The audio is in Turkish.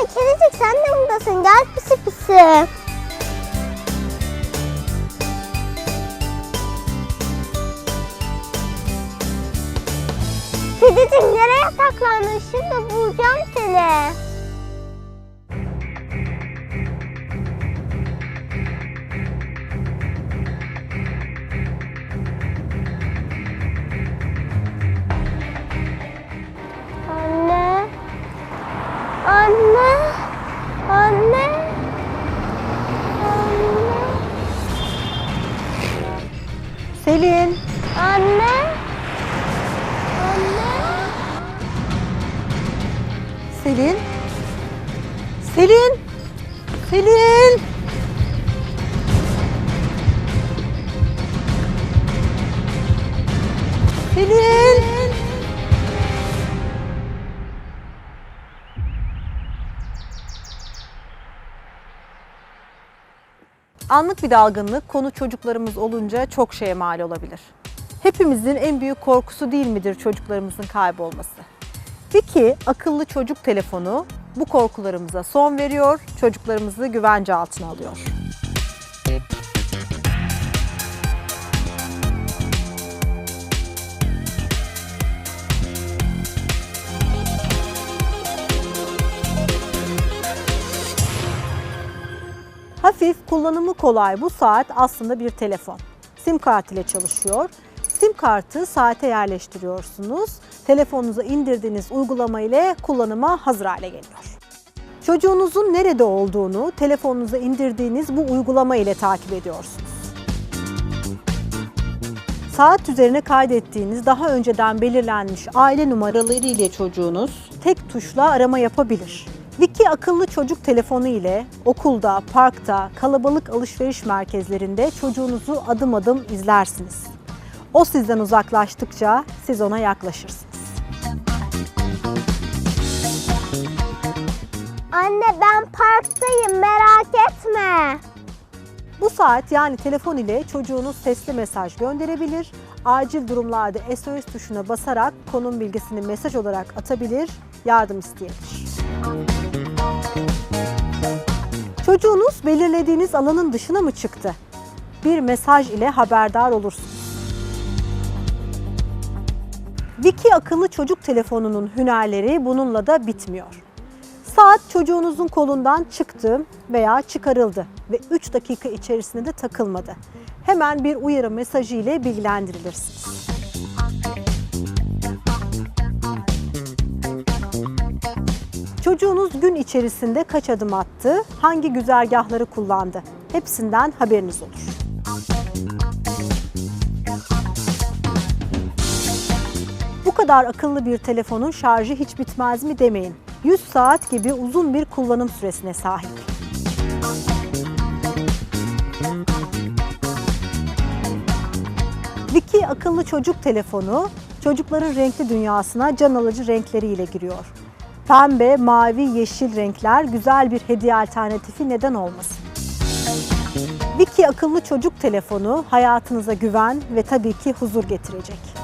kedicik sen de buradasın. Gel pisi pisi. Kedicik nereye saklandın? Şimdi bulacağım seni. Selin. Anne. Anne. Selin. Selin. Selin. Selin. Anlık bir dalgınlık konu çocuklarımız olunca çok şeye mal olabilir. Hepimizin en büyük korkusu değil midir çocuklarımızın kaybolması? Peki akıllı çocuk telefonu bu korkularımıza son veriyor, çocuklarımızı güvence altına alıyor. Hafif, kullanımı kolay bu saat aslında bir telefon. SIM kart ile çalışıyor. SIM kartı saate yerleştiriyorsunuz. Telefonunuza indirdiğiniz uygulama ile kullanıma hazır hale geliyor. Çocuğunuzun nerede olduğunu telefonunuza indirdiğiniz bu uygulama ile takip ediyorsunuz. Saat üzerine kaydettiğiniz daha önceden belirlenmiş aile numaraları ile çocuğunuz tek tuşla arama yapabilir. Viki akıllı çocuk telefonu ile okulda, parkta, kalabalık alışveriş merkezlerinde çocuğunuzu adım adım izlersiniz. O sizden uzaklaştıkça siz ona yaklaşırsınız. Anne ben parktayım merak etme. Bu saat yani telefon ile çocuğunuz sesli mesaj gönderebilir. Acil durumlarda SOS tuşuna basarak konum bilgisini mesaj olarak atabilir, yardım isteyebilir. Çocuğunuz belirlediğiniz alanın dışına mı çıktı? Bir mesaj ile haberdar olursunuz. Viki akıllı çocuk telefonunun hünerleri bununla da bitmiyor. Saat çocuğunuzun kolundan çıktı veya çıkarıldı ve 3 dakika içerisinde de takılmadı. Hemen bir uyarı mesajı ile bilgilendirilirsiniz. Çocuğunuz gün içerisinde kaç adım attı, hangi güzergahları kullandı? Hepsinden haberiniz olur. Bu kadar akıllı bir telefonun şarjı hiç bitmez mi demeyin. 100 saat gibi uzun bir kullanım süresine sahip. Viki akıllı çocuk telefonu çocukların renkli dünyasına can alıcı renkleriyle giriyor. Pembe, mavi, yeşil renkler güzel bir hediye alternatifi neden olmasın? Viki akıllı çocuk telefonu hayatınıza güven ve tabii ki huzur getirecek.